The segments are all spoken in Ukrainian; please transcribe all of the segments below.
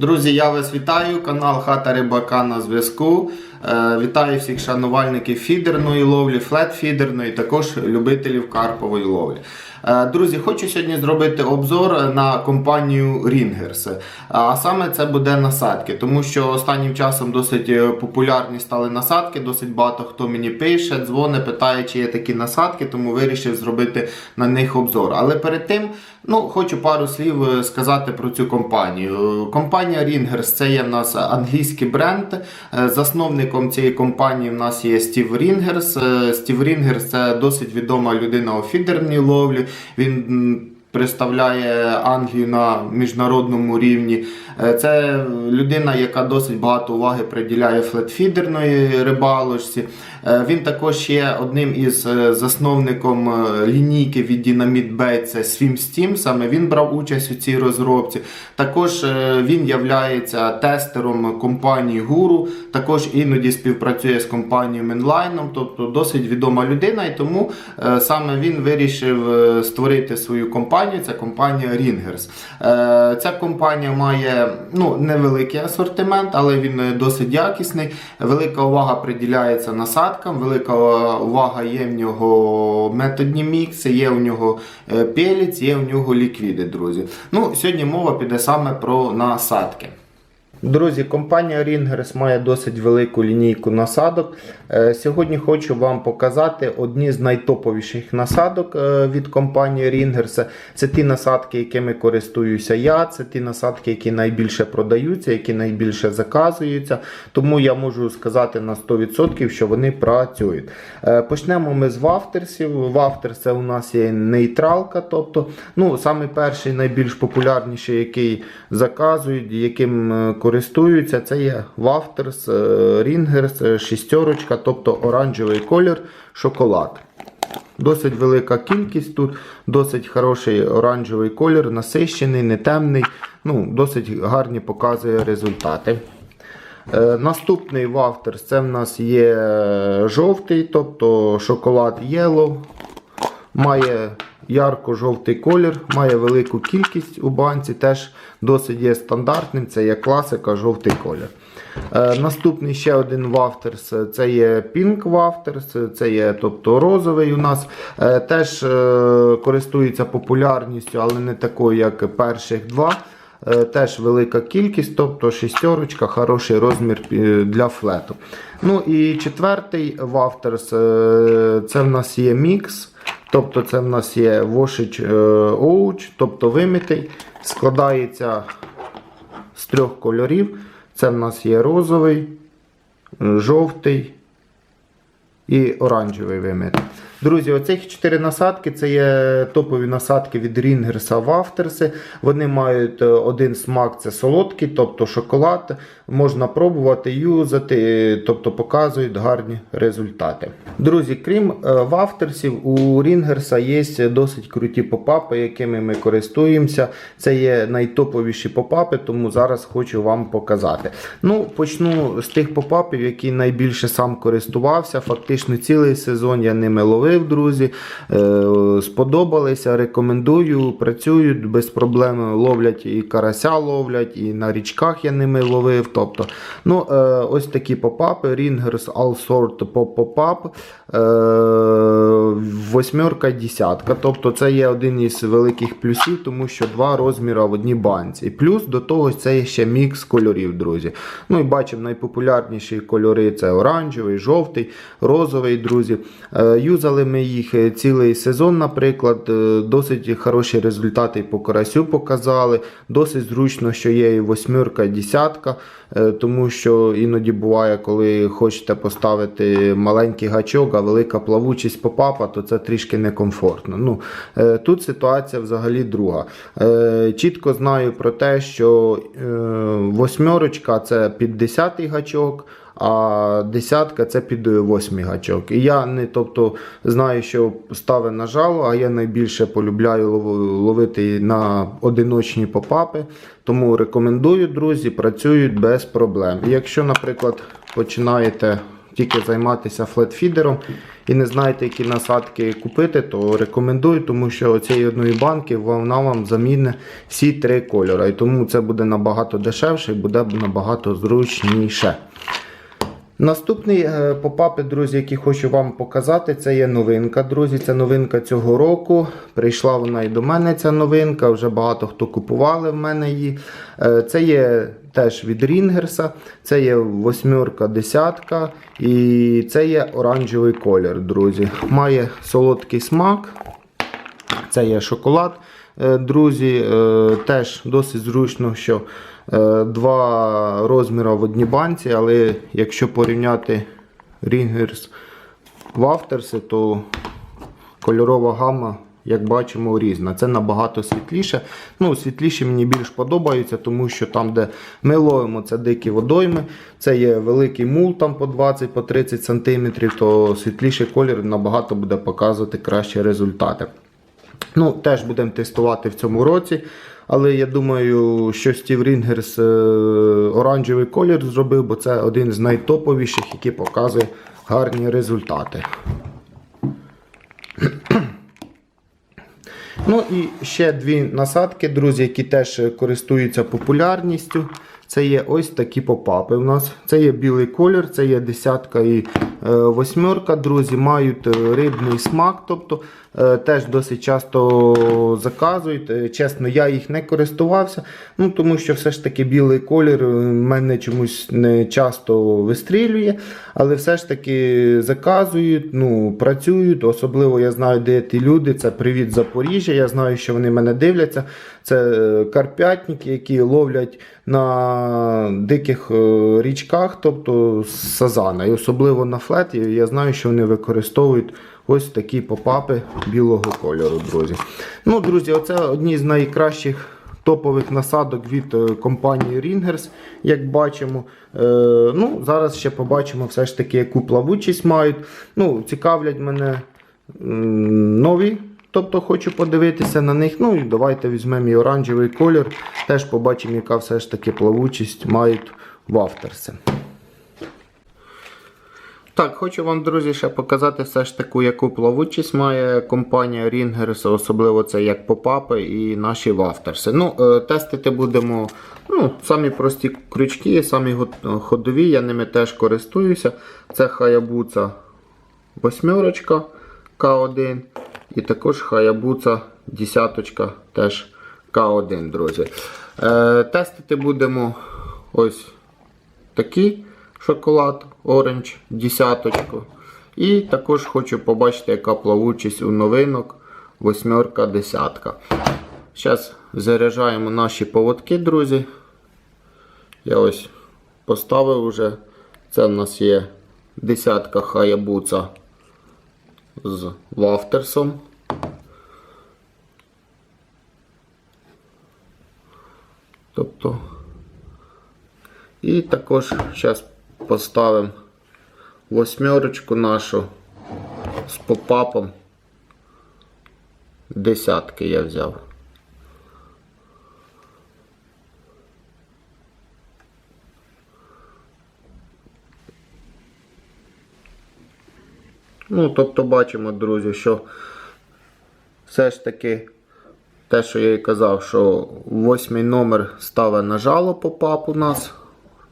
Друзі, я вас вітаю. Канал Хата Рибака на зв'язку. Е, Вітаю всіх шанувальників фідерної ловлі, флет-фідерної, також любителів карпової ловлі. Е, Друзі, хочу сьогодні зробити обзор на компанію Ringers. А саме це буде насадки, тому що останнім часом досить е, популярні стали насадки. Досить багато хто мені пише, дзвони, питає, чи є такі насадки, тому вирішив зробити на них обзор. Але перед тим ну, хочу пару слів е, сказати про цю компанію. Е, Компанія Ringers це є в нас англійський бренд. Е, Засновником цієї компанії в нас є Стів Рінгерс. Е, Стів Рінгерс це досить відома людина у фідерній ловлі. Він представляє Англію на міжнародному рівні. Е, Це людина, яка досить багато уваги приділяє флетфідерної рибалочці. Е, Він також є одним із е, засновником е, лінійки від Dynamite Bay, це Swim Steam. Саме він брав участь у цій розробці. Також він є тестером компанії Guru. Також іноді співпрацює з компанією Mainline, тобто досить відома людина, і тому саме він вирішив створити свою компанію. Це компанія Ringers. Ця компанія має ну, невеликий асортимент, але він досить якісний. Велика увага приділяється насадкам, велика е, увага є в нього методні мікси, є в нього е, пеліць, є в нього ліквіди, друзі. Ну, сьогодні мова піде саме про насадки. Друзі, компанія Ringers має досить велику лінійку насадок. Е, Сьогодні хочу вам показати одні з найтоповіших насадок е, від компанії Ringers. Це ті насадки, якими користуюся я, це ті насадки, які найбільше продаються, які найбільше заказуються. Тому я можу сказати на 100%, що вони працюють. Е, Почнемо ми з вафтерсів. Вафтерс це у нас є нейтралка, тобто ну, саме найбільш популярніший, який заказують, яким е, користуються, це є Вафтерс Ringers шістерочка, тобто оранжевий колір, шоколад. Досить велика кількість тут, досить хороший оранжевий колір, насищений, не темний, ну, досить гарні показує результати. Е, Наступний вафтерс це в нас є е, жовтий, тобто шоколад Yellow. Має ярко-жовтий колір, має велику кількість у банці, теж досить є стандартним, це є класика, жовтий колір. Е, наступний ще один вафтерс, це є Pink вафтерс, це є тобто розовий у нас. Е, теж е, користується популярністю, але не такою, як перших два. Теж велика кількість, тобто шістерочка, хороший розмір для флету. Ну і четвертий вафтерс, це в нас є мікс. Тобто це в нас є вошич оуч, тобто вимитий, складається з трьох кольорів. Це в нас є розовий, е, жовтий і оранжевий вимит. Друзі, оцих чотири насадки це є топові насадки від Рінгерса Вафтерси. Вони мають е, один смак це солодкий, тобто шоколад. Можна пробувати, юзати, тобто показують гарні результати. Друзі, крім е, вафтерсів, у Рінгерса є досить круті попапи, якими ми користуємося. Це є найтоповіші попапи, тому зараз хочу вам показати. Ну, Почну з тих попапів, які найбільше сам користувався. Фактично цілий сезон я ними ловив, друзі. Е, сподобалися, рекомендую, працюють без проблем. Ловлять і карася ловлять, і на річках я ними ловив. Тобто, ну, е, Ось такі попапи. Ringers All Sort Pop Pop-Up. Е, восьмерка десятка. Тобто це є один із великих плюсів, тому що два розміри в одній банці. Плюс до того це є ще мікс кольорів, друзі. Ну і бачимо, найпопулярніші кольори це оранжевий, жовтий, розовий, друзі. Е, Юзали ми їх е, цілий сезон, наприклад. Е, Досить хороші результати по карасю показали. Досить зручно, що є і восьмерка, і десятка. Е, Тому що іноді буває, коли хочете поставити маленький гачок, а велика плавучість попапа, то це трішки некомфортно. Ну, е, Тут ситуація взагалі друга. Е, Чітко знаю про те, що е, восьмерочка це під 10 гачок. А десятка це під восьмий гачок. І я не тобто знаю, що ставить на жало, а я найбільше полюбляю ловити на одиночні попапи. Тому рекомендую, друзі, працюють без проблем. І якщо, наприклад, починаєте тільки займатися флетфідером і не знаєте, які насадки купити, то рекомендую, тому що цієї одної банки вона вам замінить всі три кольори. І тому це буде набагато дешевше і буде набагато зручніше. Наступний е, попапи, друзі, який хочу вам показати, це є новинка, друзі. Це новинка цього року. Прийшла вона і до мене ця новинка. Вже багато хто купували в мене її. Е, Це є теж від Рінгерса, це є восьмерка, десятка і це є оранжевий колір, друзі. Має солодкий смак. Це є шоколад. Е, Друзі, теж досить зручно, що два розміри в одній банці, але якщо порівняти Ringers Вафтерси, то кольорова гама, як бачимо, різна. Це набагато світліше. Ну, світліші мені більш подобаються, тому що там, де ми ловимо, це дикі водойми, це є великий мул там по 20-30 см, то світліший колір набагато буде показувати кращі результати. Ну, теж будемо тестувати в цьому році. Але я думаю, що Стів Рінгерс е, оранжевий колір зробив, бо це один з найтоповіших, який показує гарні результати. Ну і ще дві насадки, друзі, які теж користуються популярністю. Це є ось такі попапи у нас. Це є білий колір, це є десятка і е, восьмерка, друзі, мають е, рибний смак, тобто теж досить часто заказують. Е, Чесно, я їх не користувався, ну, тому що все ж таки білий колір е, мене чомусь не часто вистрілює, але все ж таки заказують, ну, працюють. Особливо я знаю, де ті люди. Це привіт Запоріжжя. Я знаю, що вони мене дивляться. Це е, карпятники, які ловлять на диких е, річках, тобто сазана. І особливо на флеті. Я знаю, що вони використовують ось такі попапи білого кольору, друзі. Ну, друзі, оце одні з найкращих. Топових насадок від е, компанії Ringers, як бачимо. Е, ну, Зараз ще побачимо все ж таки, яку плавучість мають. Ну, Цікавлять мене нові. Тобто хочу подивитися на них. Ну і давайте візьмемо і оранжевий колір. Теж побачимо, яка все ж таки плавучість мають вафтерси. Так, хочу вам, друзі, ще показати все ж таку, яку плавучість має компанія Ringers, особливо це як попапи і наші вафтерси. Ну, е, Тестити будемо ну, самі прості крючки, самі ходові, я ними теж користуюся. Це Hayabusa восьмерочка К1 і також Hayabusa десяточка теж К1, друзі. Е, Тестити будемо ось такий шоколад Orange десяточку. І також хочу побачити, яка плавучість у новинок восьмерка десятка. Зараз заряджаємо наші поводки, друзі. Я ось поставив уже. Це в нас є десятка Hayabusa з вафтерсом. Тобто і також зараз поставимо восьмерочку нашу з попапом. Десятки я взяв. Ну, тобто бачимо, друзі, що все ж таки те, що я і казав, що восьмий номер ставить на жало попап у нас,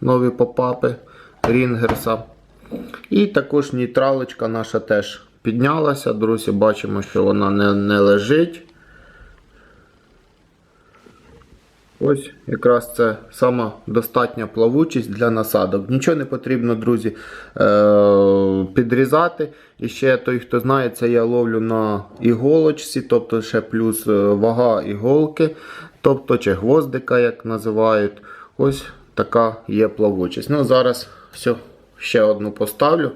нові попапи Рінгерса. І також нейтралочка наша теж піднялася. Друзі, бачимо, що вона не, не лежить. Ось якраз це сама достатня плавучість для насадок. Нічого не потрібно, друзі, е- підрізати. І ще той, хто знає, це я ловлю на іголочці, тобто ще плюс е, вага іголки, тобто чи гвоздика, як називають. Ось така є плавучість. Ну, Зараз все, ще одну поставлю.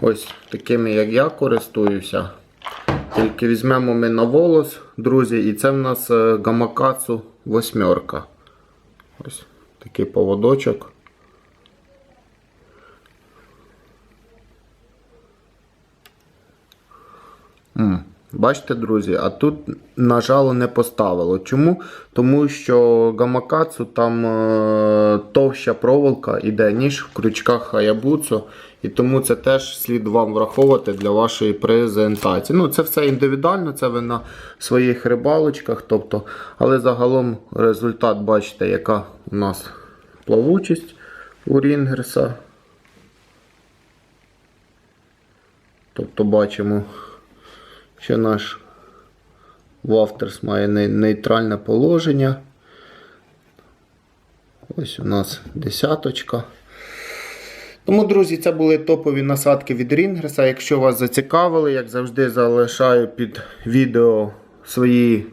Ось такими, як я користуюся. Тільки візьмемо ми на волос, друзі, і це в нас е, гамакацу восьмерка. Ось такий поводочок. М, Бачите, друзі, а тут нажало не поставило. Чому? Тому що гамакацу там е, товща проволока іде, ніж в крючках Хаябуцу. І тому це теж слід вам враховувати для вашої презентації. Ну, це все індивідуально, це ви на своїх рибалочках. Тобто, але загалом результат бачите, яка у нас плавучість у Рінгерса. Тобто бачимо, що наш Вафтерс має нейтральне положення. Ось у нас десяточка. Тому, друзі, це були топові насадки від Рінгерса. Якщо вас зацікавили, як завжди, залишаю під відео свої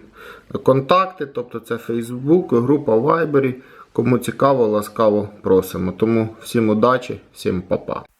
контакти, тобто це Facebook, група Viber. Кому цікаво, ласкаво просимо. Тому всім удачі, всім па-па.